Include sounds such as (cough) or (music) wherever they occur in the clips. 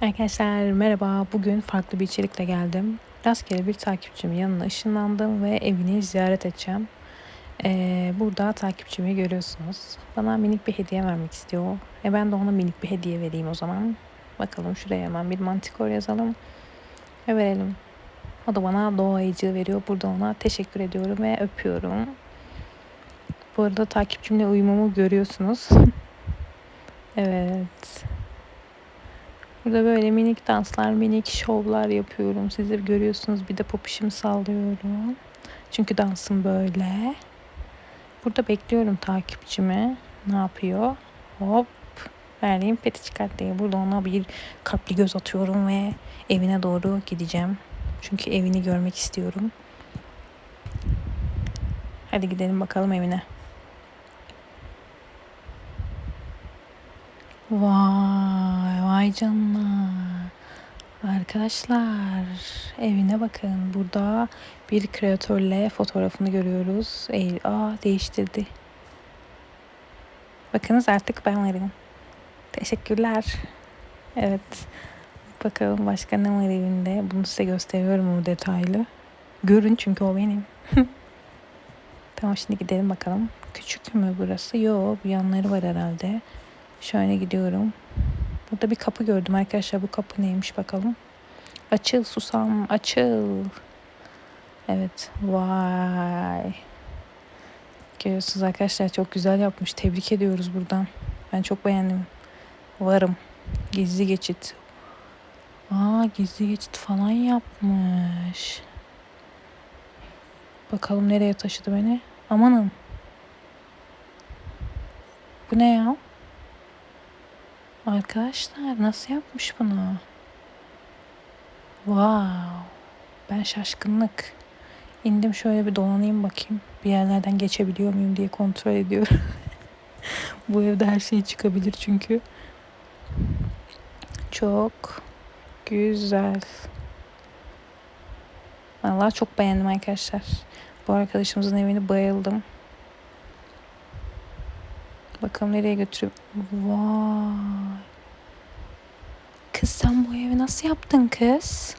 Arkadaşlar merhaba. Bugün farklı bir içerikle geldim. Rastgele bir takipçimin yanına ışınlandım ve evini ziyaret edeceğim. Ee, burada takipçimi görüyorsunuz. Bana minik bir hediye vermek istiyor. E ben de ona minik bir hediye vereyim o zaman. Bakalım şuraya hemen bir mantikor yazalım. Ve verelim. O da bana doğayıcı veriyor. Burada ona teşekkür ediyorum ve öpüyorum. Bu arada takipçimle uyumumu görüyorsunuz. (laughs) evet. Burada böyle minik danslar, minik şovlar yapıyorum. Siz de görüyorsunuz. Bir de popişimi sallıyorum. Çünkü dansım böyle. Burada bekliyorum takipçimi. Ne yapıyor? Hop. Verdiğim peti çıkarttı. Burada ona bir kalpli göz atıyorum ve evine doğru gideceğim. Çünkü evini görmek istiyorum. Hadi gidelim bakalım evine. Vay vay canına. Arkadaşlar evine bakın. Burada bir kreatörle fotoğrafını görüyoruz. Eğil, aa değiştirdi. Bakınız artık ben varım. Teşekkürler. Evet. Bakalım başka ne var evinde. Bunu size gösteriyorum bu detaylı. Görün çünkü o benim. (laughs) tamam şimdi gidelim bakalım. Küçük mü burası? Yok bu yanları var herhalde. Şöyle gidiyorum. Burada bir kapı gördüm arkadaşlar. Bu kapı neymiş bakalım. Açıl susam açıl. Evet. Vay. Görüyorsunuz arkadaşlar çok güzel yapmış. Tebrik ediyoruz buradan. Ben çok beğendim. Varım. Gizli geçit. Aa gizli geçit falan yapmış. Bakalım nereye taşıdı beni. Amanın. Bu ne ya? Arkadaşlar nasıl yapmış bunu? Wow. Ben şaşkınlık. İndim şöyle bir dolanayım bakayım. Bir yerlerden geçebiliyor muyum diye kontrol ediyorum. (laughs) Bu evde her şey çıkabilir çünkü. Çok güzel. Vallahi çok beğendim arkadaşlar. Bu arkadaşımızın evini bayıldım. Bakalım nereye götürüp. Vay. Kız sen bu evi nasıl yaptın kız?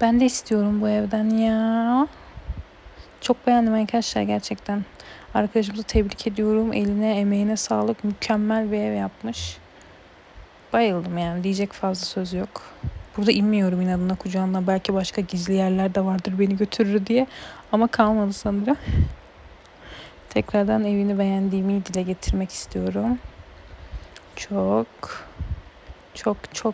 Ben de istiyorum bu evden ya. Çok beğendim arkadaşlar gerçekten. Arkadaşımızı tebrik ediyorum. Eline emeğine sağlık. Mükemmel bir ev yapmış. Bayıldım yani. Diyecek fazla söz yok. Burada inmiyorum inadına kucağına. Belki başka gizli yerler de vardır beni götürür diye. Ama kalmadı sanırım. Tekrardan evini beğendiğimi dile getirmek istiyorum. Çok çok çok